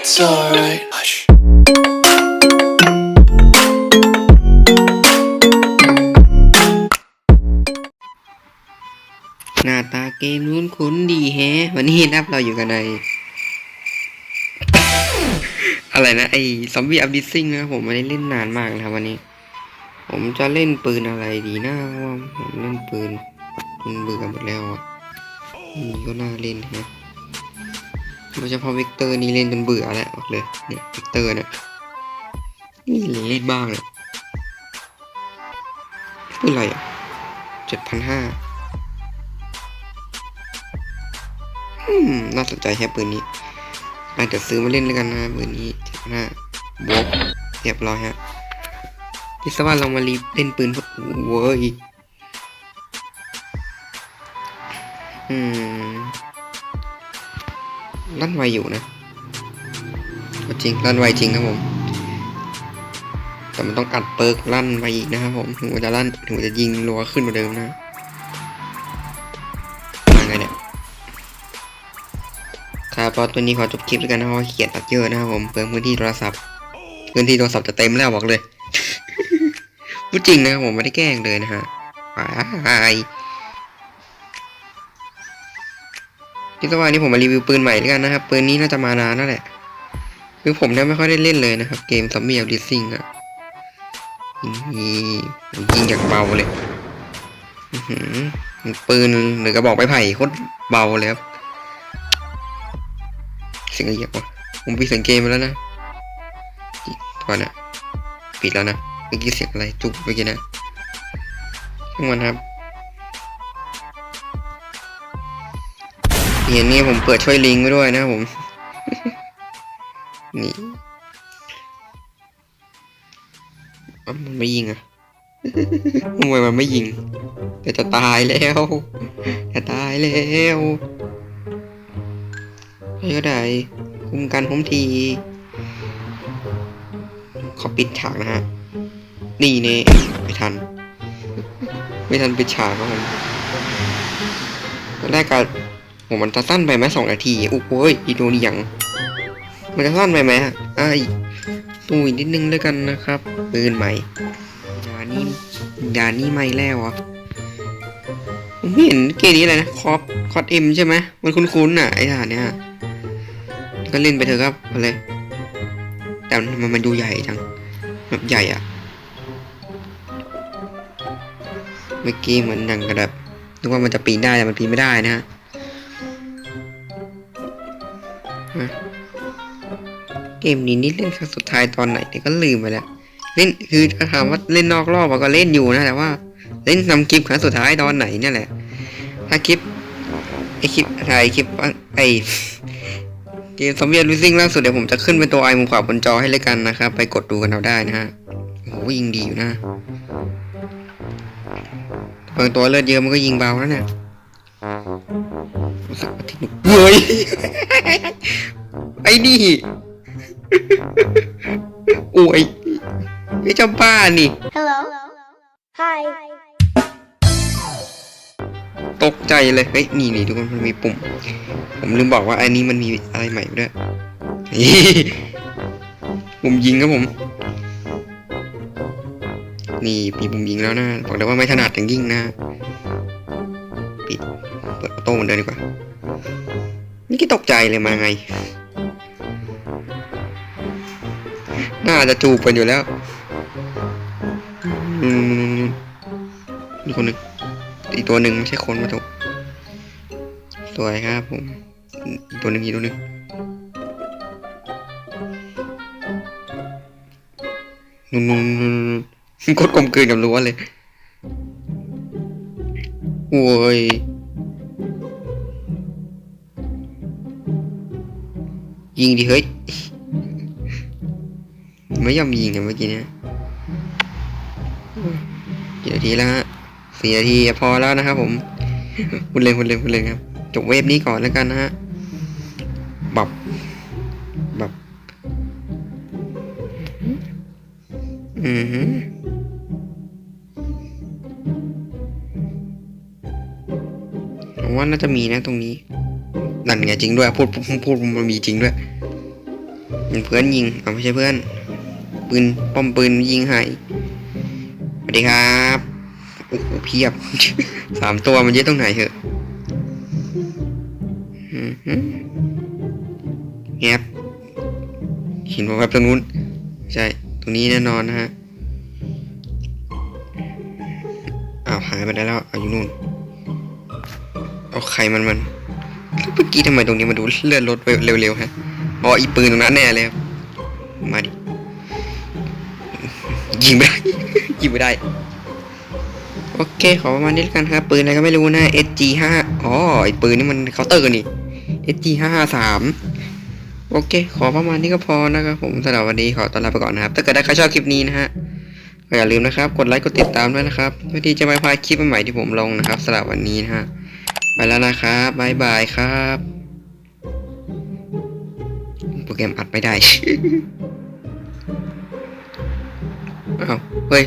It's alright. Hush. หน้าตาเกมนู้นคุ้นดีแฮะ วันนี้นับเราอยู่กันใน อะไรนะ ไอซอมบี้อัพดิซิ่งนะครับผมไม่ได้เล่นนานมากนะครับวันนี้ ผมจะเล่นปืนอะไรดีนะเพราะว่าผมเล่นปืนมันเบื่อหมดแล้วอะนี่ก็น่าเล่นนะ โดยเฉพาะเวกเตอร์นี่เล่นจนเบื่อแล้วบอกเลยเนี่ยเวกเตอร์เนี่ยนี่เล่นบ้างเลยปืนอะไรอะเจ็ดพันห้าอืมน่าสนใจแค่ปืนนี้อาจจะซื้อมาเล่นแล้วกันนะปืนนี้เจ็ดห้าบวกเรียบร้อยฮะพิศว่าเรามารีเล่นปืนพวกเว้ยอืม ลั่นไวอยู่นะจริงลั่นไวจริงครับผม แต่มันต้องอัดเปิร์กลั่นไวอีกนะครับผมถึงจะลั่นถึงจะยิงรัวขึ้นกว่าเดิมนะมาไงเนี่ยครับพอตัวนี้ขอจบคลิปแล้วกันนะเพราะว่าขี้เกียจตัดเยอะนะครับผมเปลืองพื้นที่โทรศัพท์พื้นที่โทรศัพท์จะเต็มแล้วบอกเลยพูดจริงนะครับผมไม่ได้แกล้งเลยนะฮะวาย ที่สว่านี้ผมมารีวิวปืนใหม่แล้วกันนะครับ ปืนนี้น่าจะมานานนั่นแหละ คือผมเนี่ยไม่ค่อยได้เล่นเลยนะครับ เกมซัมมี่อัลดิซิงอะนี่ยิงอย่างเบาเลยปืนหรือกระบอกไม้ไผ่โคตรเบาเลยครับเสียงอะไรวะผมปิดเสียงเกมไปแล้วนะก่อนนะปิดแล้วนะเมื่อกี้เสียงอะไรจุกเมื่อกี้นะช่างมันครับ เห็นนี่ผมเปิดช่วยลิงไว้ด้วยนะผม นี่มันไม่ยิงอะทำไมมันไม่ยิง แต่จะตายแล้ว จะตายแล้วเฮ้ยก็ได้ คุมกันผมที ขอปิดฉากนะฮะ นี่เนี่ไม่ทัน ไม่ทันปิดฉากครับผมตอนแรกก็ ผมมันจะสั้นไปไหมสองนาทีอุ๊ยโอ้ยอีโดนอย่างมันจะสั้นไปไหมอะไอ้ตูอีกนิดนึงแล้วกันนะครับปืนใหม่ยานี่ยานี่ไม่แล้วอะผมเห็นเกมนี้อะไรนะคอปคอตเอ็มใช่ไหมมันคุ้นๆน่ะไอ้ทหารเนี่ยก็เล่นไปเถอะครับอาเลยแต่มันมันดูใหญ่จังแบบใหญ่อะเมื่อกี้เหมือนดังกระดับนึกว่ามันจะปีนได้แต่มันปีนไม่ได้นะฮะ เกมนี้นี่เล่นครั้งสุดท้ายตอนไหนเนี่ยก็ลืมไปแล้วเล่นคือถ้าถามว่าเล่นนอกรอบอะก็เล่นอยู่นะแต่ว่า เล่นทำคลิปครั้งสุดท้ายตอนไหนนี่แหละ ถ้าคลิปไอคลิปถ่ายคลิปไอเกมซอมบี้ลูซิ่งล่าสุดเดี๋ยวผมจะขึ้นเป็นตัวไอมุมขวาบนจอให้เลยกันนะครับ ไปกดดูกันเอาได้นะฮะโอ้ยิงดีอยู่นะบางตัวเลือดเยอะมันก็ยิงเบาแล้วเนี่ยรู้สึกว่าที่หนุกเฮ้ยไอ้นี่ โอ้ยไอ้เจ้าบ้านี่ Hello. Hi. ตกใจเลย เฮ้ย นี่นี่ทุกคนมันมีปุ่ม ผมลืมบอกว่าอันนี้มันมีอะไรใหม่ด้วยปุ่มยิงครับผม นี่มีปุ่มยิงแล้วนะ บอกเลยว่าไม่ถนัดอย่างยิ่งนะ ปิด เปิดออโต้เหมือนเดิมดีกว่า นี่ก็ตกใจเลยมาไง น่าจะจูบกันอยู่แล้วอืมนี่คนหนึ่งอีกตัวหนึ่งไม่ใช่คนมาถูกสวยครับผมอีกตัวหนึ่งอีกตัวหนึ่งนุ่นนุ่นนุ่นนุ่นกดกลมกลืนกับรั้วเลยโว้ยยิงดิเฮ้ย ไม่ยอมยิงอเมื่อกี้เนี่ยกี่นาทีแล้วฮะสี่นาทีพอแล้วนะครับผมคุณเล่นคุณเล่นคุณเล่นครับ จบเวฟนี้ก่อนแล้วกันนะฮะ บับ บับ อือฮึผมว่าน่าจะมีนะตรงนี้ นั่นไงจริงด้วย พูดพูดมันมีจริงด้วยเป็นเพื่อนยิง เอาไม่ใช่เพื่อน ปืนป้อมปืนยิงให้สวัสดีครับโอ้โหเพียบ สามตัวมันเยอะตรงไหนเหอะอือหือแงบเห็นว่าแบบตรงนู้น ใช่ ตรงนี้แน่นอนนะฮะอ้าวหายไปได้แล้วเอาอยู่นู่น เอาใครมันมันเมื่อกี้ทำไมตรงนี้มาดูเลื่อนรถเร็วๆฮะอ๋ออีปืนตรงนั้นแน่เลยครับมาดิ ยิงไม่ได้ยิงไม่ได้ โอเค ขอประมาณนี้แล้วกันครับ ปืนอะไรก็ไม่รู้นะ SG 5 อ๋อไอปืนนี่มันเคาน์เตอร์นี่ SG 5 3โอเค ขอประมาณนี้ก็พอนะครับผมสำหรับวันนี้ขอตัวลาไปก่อนนะครับ ถ้าเกิดใครชอบคลิปนี้นะฮะก็อย่าลืมนะครับ กดไลค์ กดติดตามด้วยนะครับเพื่อที่จะไม่พลาดคลิปใหม่ที่ผมลงนะครับสำหรับวันนี้นะฮะ ไปแล้วนะครับบายบายครับ โปรแกรมอัดไม่ได้ อ้าวเฮ้ย